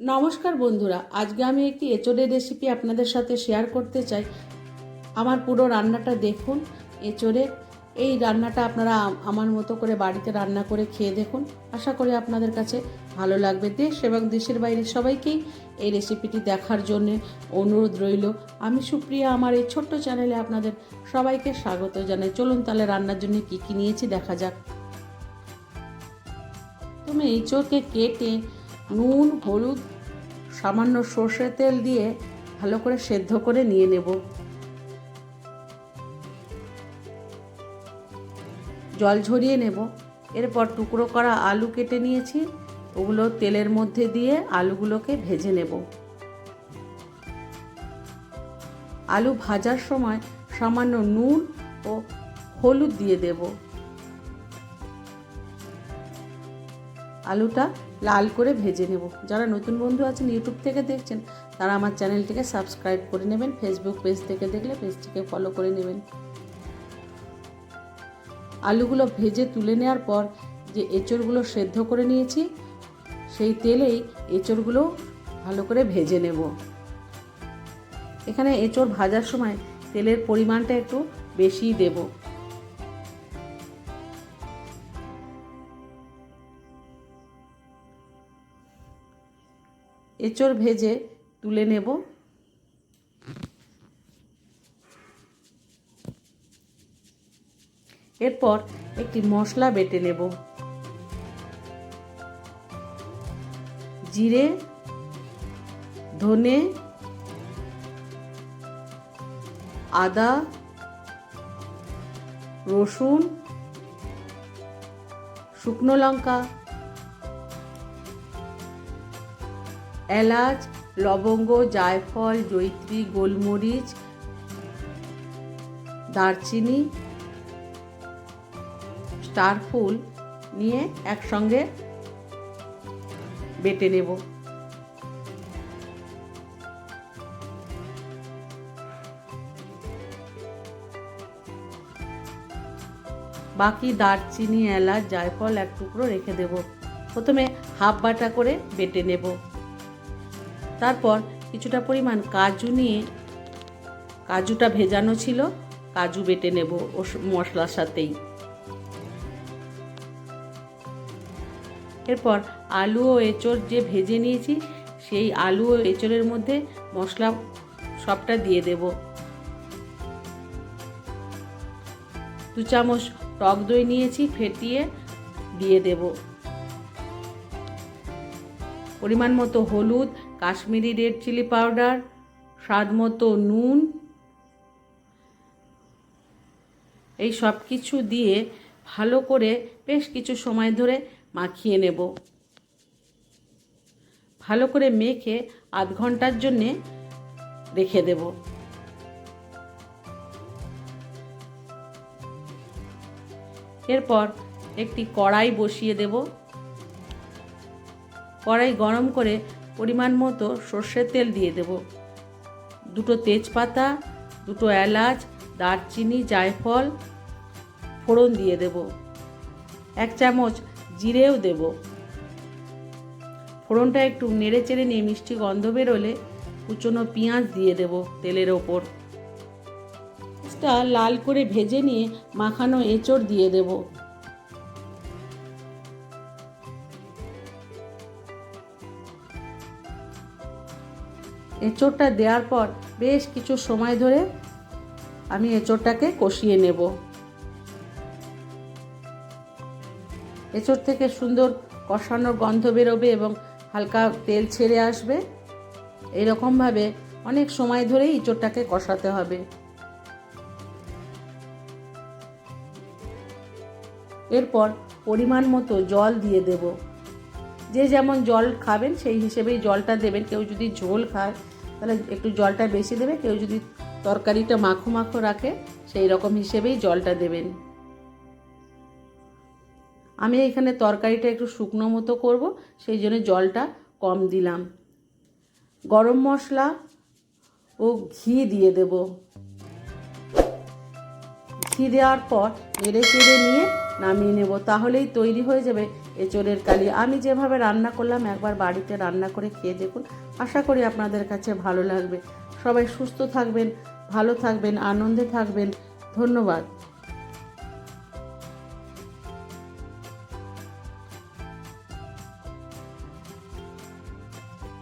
নমস্কার বন্ধুরা, আজকে আমি একটি এঁচোড়ের রেসিপি আপনাদের সাথে শেয়ার করতে চাই। আমার পুরো রান্নাটা দেখুন, এঁচোড়ে। এই রান্নাটা আপনারা আমার মতো করে বাড়িতে রান্না করে খেয়ে দেখুন। আশা করি আপনাদের কাছে ভালো লাগবে। দেশ এবং দেশের বাইরে সবাইকেই এই রেসিপিটি দেখার জন্য অনুরোধ রইল। আমি সুপ্রিয়া, আমার এই ছোট্ট চ্যানেলে আপনাদের সবাইকে স্বাগত জানাই। চলুন তাহলে রান্নার জন্য কী কী নিয়েছি দেখা যাক। তুমি এঁচোড়কে কেটে নুন, হলুদ, সামান্য সর্ষের তেল দিয়ে ভালো করে সেদ্ধ করে নিয়ে নেব। জল ঝরিয়ে নেব। এরপর টুকরো করা আলু কেটে নিয়েছি। ওগুলো তেলের মধ্যে দিয়ে আলুগুলোকে ভেজে নেব। আলু ভাজার সময় সামান্য নুন ও হলুদ দিয়ে দেবো। আলুটা লাল করে ভেজে নেব। যারা নতুন বন্ধু আছেন ইউটিউব থেকে দেখছেন, তারা আমার চ্যানেলটিকে সাবস্ক্রাইব করে নেবেন ফেসবুক পেজ থেকে দেখলে পেজটিকে ফলো করে নেবেন। আলুগুলো ভেজে তুলে নেওয়ার পর যে এঁচড়গুলো সেদ্ধ করে নিয়েছি, সেই তেলেই এঁচড়গুলো ভালো করে ভেজে নেব। এখানে এঁচড় ভাজার সময় তেলের পরিমাণটা একটু বেশিই দেবো। এঁচড় ভেজে তুলে নেব। এরপর একটি মশলা বেটে নেব। জিরে, ধনে, আদা, রসুন, শুকনো লঙ্কা এলাচ, লবঙ্গ, জায়ফল জৈত্রী গোলমরিচ, দারচিনি, স্টার ফুল নিয়ে একসঙ্গে বেটে নেব। বাকি দারচিনি, এলাচ, জায়ফল এক টুকরো রেখে দেব। প্রথমে হাফ বাটা করে বেটে নেব। তারপর কিছুটা পরিমাণ কাজু নিয়ে কাজুটা ভেজানো ছিল। কাজু বেটে নেব মশলার সাথেই। এরপর আলু ও এঁচড় যে ভেজে নিয়েছি, সেই আলু ও এঁচড়ের মধ্যে মশলা সবটা দিয়ে দেব। দু চামচ টক দই নিয়েছি, ফেটিয়ে দিয়ে দেব। পরিমাণ মতো হলুদ কাশ্মীরি রেড চিলি পাউডার স্বাদ মতো নুন, এই সব কিছু দিয়ে ভালো করে বেশ কিছু সময় ধরে মাখিয়ে নেব। ভালো করে মেখে আধ ঘণ্টার জন্যে রেখে দেব। এরপর একটি কড়াই বসিয়ে দেব। কড়াই গরম করে পরিমাণ মতো সর্ষের তেল দিয়ে দেব। দুটো তেজপাতা, দুটো এলাচ, দারচিনি, জায়ফল, ফোড়ন দিয়ে দেব। এক চামচ জিরেও দেব। ফোড়নটা একটু নেড়ে চেড়ে নিয়ে মিষ্টি গন্ধ বেরোলে কুচনো পেঁয়াজ দিয়ে দেব তেলের ওপর। লাল করে ভেজে নিয়ে মাখানো এঁচড় দিয়ে দেবো। এঁচোড়টা দেওয়ার পর বেশ কিছু সময় ধরে আমি এঁচোড়টাকে কষিয়ে নেব। এঁচোড় থেকে সুন্দর কষানোর গন্ধ বেরোবে এবং হালকা তেল ছেড়ে আসবে। এইরকমভাবে অনেক সময় ধরেই এঁচোড়টাকে কষাতে হবে। এরপর পরিমাণ মতো জল দিয়ে দেব। যে যেমন জল খাবেন, সেই হিসেবেই জলটা দেবেন। কেউ যদি ঝোল খায়, তাহলে একটু জলটা বেশি দেবে। কেউ যদি তরকারিটা মাখো মাখো রাখে, সেই রকম হিসেবেই জলটা দেবেন। আমি এখানে তরকারিটা একটু শুকনো মতো করব, সেই জন্য জলটা কম দিলাম। গরম মশলা ও ঘি দিয়ে দেব। ঘি দেওয়ার পর নেড়ে চেড়ে নিয়ে নামিয়ে নেব। তাহলেই তৈরি হয়ে যাবে এঁচড়ের কালি। আমি যেভাবে রান্না করলাম, একবার বাড়িতে রান্না করে খেয়ে দেখুন। আশা করি আপনাদের কাছে ভালো লাগবে। সবাই সুস্থ থাকবেন, ভালো থাকবেন, আনন্দে থাকবেন। ধন্যবাদ।